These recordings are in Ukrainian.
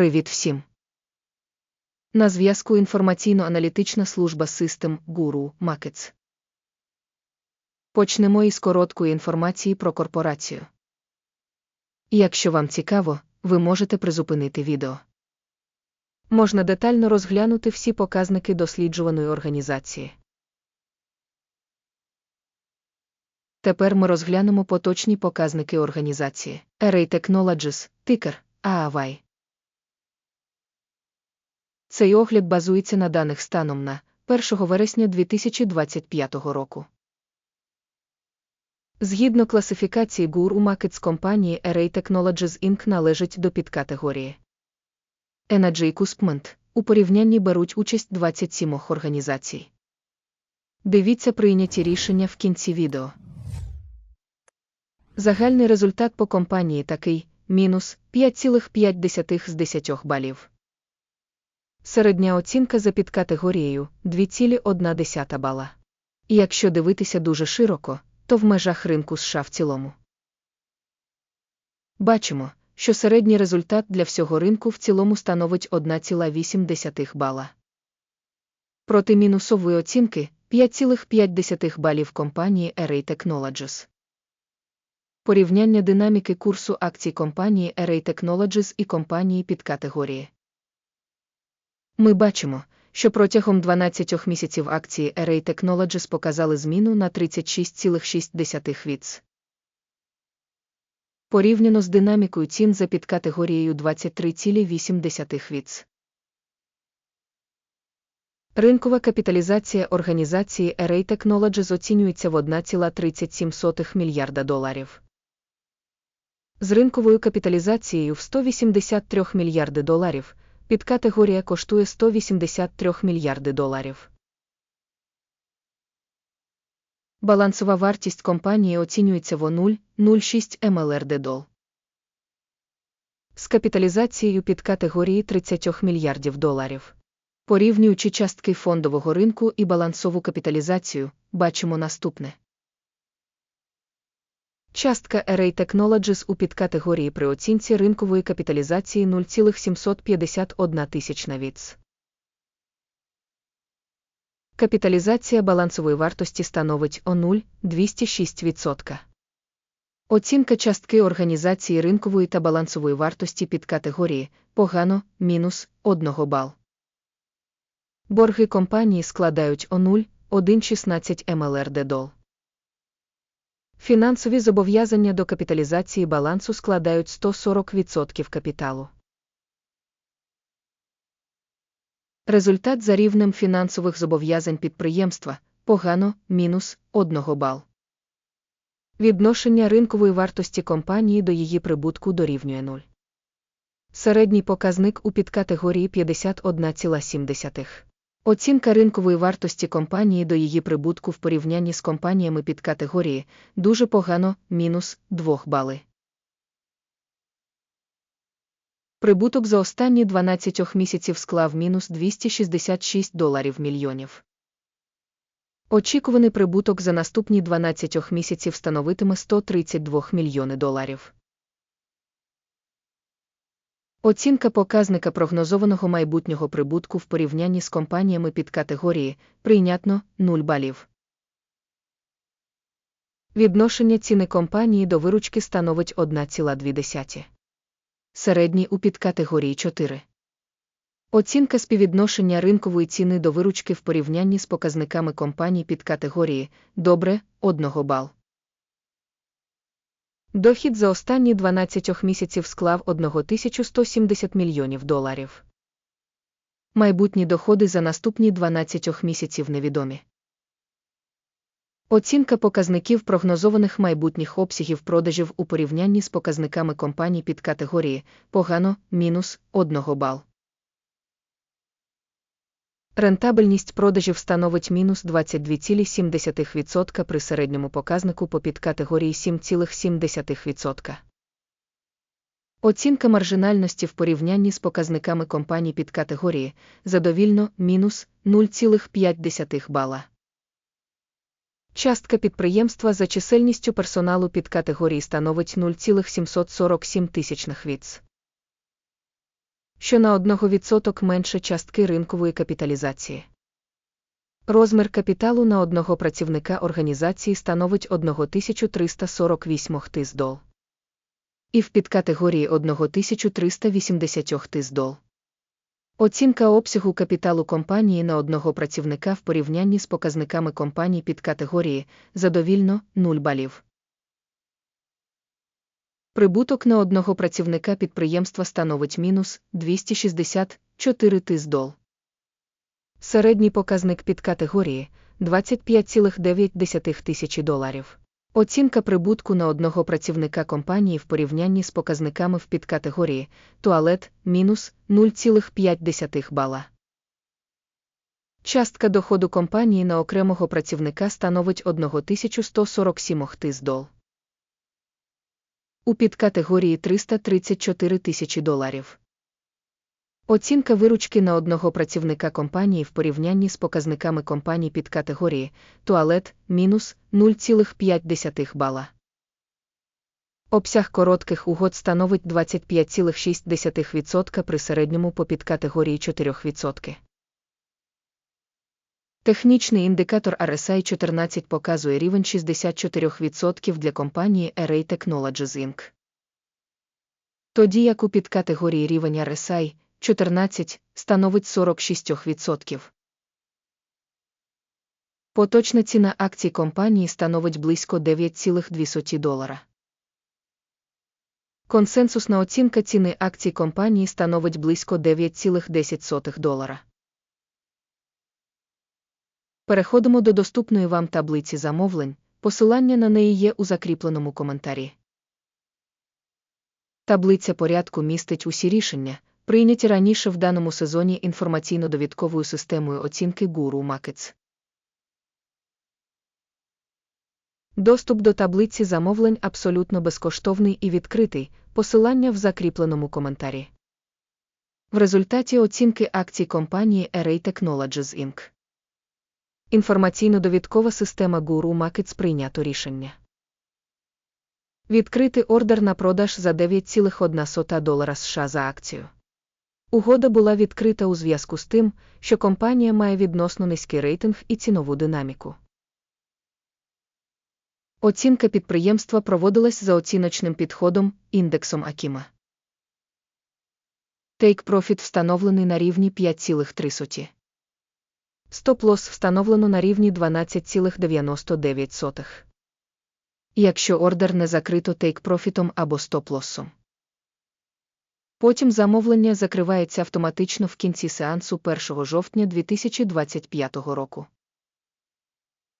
Привіт всім! На зв'язку інформаційно-аналітична служба System Guru Markets. Почнемо із короткої інформації про корпорацію. Якщо вам цікаво, ви можете призупинити відео. Можна детально розглянути всі показники досліджуваної організації. Тепер ми розглянемо поточні показники організації. Array Technologies, тикер, AAY. Цей огляд базується на даних станом на 1 вересня 2025 року. Згідно класифікації GUR у Markets компанії Array Technologies Inc. належить до підкатегорії Energy Equipment. У порівнянні беруть участь 27 організацій. Дивіться прийняті рішення в кінці відео. Загальний результат по компанії такий мінус 5,5 з 10 балів. Середня оцінка за підкатегорією 2,1 бала. І якщо дивитися дуже широко, то в межах ринку США в цілому. Бачимо, що середній результат для всього ринку в цілому становить 1,8 бала. Проти мінусової оцінки 5,5 балів компанії Array Technologies. Порівняння динаміки курсу акцій компанії Array Technologies і компанії під категорії. Ми бачимо, що протягом 12 місяців акції Array Technologies показали зміну на 36,6 віц. Порівняно з динамікою цін за підкатегорією 23,8 віц. Ринкова капіталізація організації Array Technologies оцінюється в 1,37 мільярда доларів. З ринковою капіталізацією в 183 мільярди доларів підкатегорія коштує 183 мільярди доларів. Балансова вартість компанії оцінюється в 0,06 МЛРД дол. З капіталізацією під категорії 30 мільярдів доларів. Порівнюючи частки фондового ринку і балансову капіталізацію, бачимо наступне. Частка Array Technologies у підкатегорії при оцінці ринкової капіталізації 0,751 тисячна віц. Капіталізація балансової вартості становить о 0,206%. Оцінка частки організації ринкової та балансової вартості під категорії погано мінус 1 бал. Борги компанії складають о 0,116 МЛРД дол. Фінансові зобов'язання до капіталізації балансу складають 140% капіталу. Результат за рівнем фінансових зобов'язань підприємства погано мінус 1 бал. Відношення ринкової вартості компанії до її прибутку дорівнює 0. Середній показник у підкатегорії 51,7. Оцінка ринкової вартості компанії до її прибутку в порівнянні з компаніями під категорії дуже погано мінус 2 бали. Прибуток за останні 12 місяців склав мінус 266 доларів мільйонів. Очікуваний прибуток за наступні 12 місяців становитиме 132 мільйони доларів. Оцінка показника прогнозованого майбутнього прибутку в порівнянні з компаніями під категорії прийнятно 0 балів. Відношення ціни компанії до виручки становить 1,2. Середній у підкатегорії 4. Оцінка співвідношення ринкової ціни до виручки в порівнянні з показниками компаній під категорії добре 1 бал. Дохід за останні 12 місяців склав 1170 мільйонів доларів. Майбутні доходи за наступні 12 місяців невідомі. Оцінка показників прогнозованих майбутніх обсягів продажів у порівнянні з показниками компаній під категорії погано мінус 1 бал. Рентабельність продажів становить мінус 22,7% при середньому показнику по підкатегорії 7,7%. Оцінка маржинальності в порівнянні з показниками компаній під категорії задовільно мінус 0,5 бала. Частка підприємства за чисельністю персоналу під категорії становить 0,747 тисячних віц. Що на 1% менше частки ринкової капіталізації. Розмір капіталу на одного працівника організації становить 1348 тис дол. І в підкатегорії 1380 тис дол. Оцінка обсягу капіталу компанії на одного працівника в порівнянні з показниками компаній під категорії задовільно 0 балів. Прибуток на одного працівника підприємства становить мінус 264 тис дол. Середній показник під категорії 25,9 тисячі доларів. Оцінка прибутку на одного працівника компанії в порівнянні з показниками в підкатегорії туалет мінус 0,5 бала. Частка доходу компанії на окремого працівника становить 1147 тис дол. У підкатегорії 334 тисячі доларів. Оцінка виручки на одного працівника компанії в порівнянні з показниками компаній під категорії туалет мінус 0,5 бала. Обсяг коротких угод становить 25,6% при середньому по підкатегорії 4%. Технічний індикатор RSI 14 показує рівень 64% для компанії Array Technologies Inc. Тоді як у підкатегорії рівень RSI 14 становить 46%. Поточна ціна акцій компанії становить близько 9,2 долара. Консенсусна оцінка ціни акцій компанії становить близько 9,10 долара. Переходимо до доступної вам таблиці замовлень, посилання на неї є у закріпленому коментарі. Таблиця порядку містить усі рішення, прийняті раніше в даному сезоні інформаційно-довідковою системою оцінки Guru Markets. Доступ до таблиці замовлень абсолютно безкоштовний і відкритий, посилання в закріпленому коментарі. В результаті оцінки акцій компанії Array Technologies Inc. Інформаційно-довідкова система Guru Markets прийнято рішення. Відкрити ордер на продаж за 9,1 долара США за акцію. Угода була відкрита у зв'язку з тим, що компанія має відносно низький рейтинг і цінову динаміку. Оцінка підприємства проводилась за оціночним підходом індексом Акіма. Profit встановлений на рівні 5,3. Стоп-лосс встановлено на рівні 12,99. Якщо ордер не закрито тейк-профітом або стоп-лоссом. Потім замовлення закривається автоматично в кінці сеансу 1 жовтня 2025 року.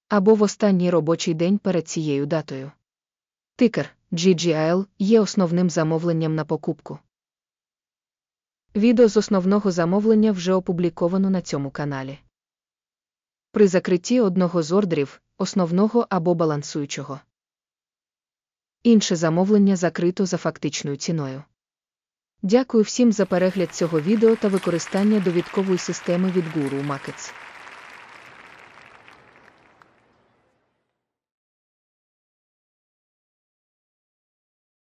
Або в останній робочий день перед цією датою. Тикер GGIL є основним замовленням на покупку. Відео з основного замовлення вже опубліковано на цьому каналі. При закритті одного з ордерів, основного або балансуючого. Інше замовлення закрито за фактичною ціною. Дякую всім за перегляд цього відео та використання довідкової системи від Guru Markets.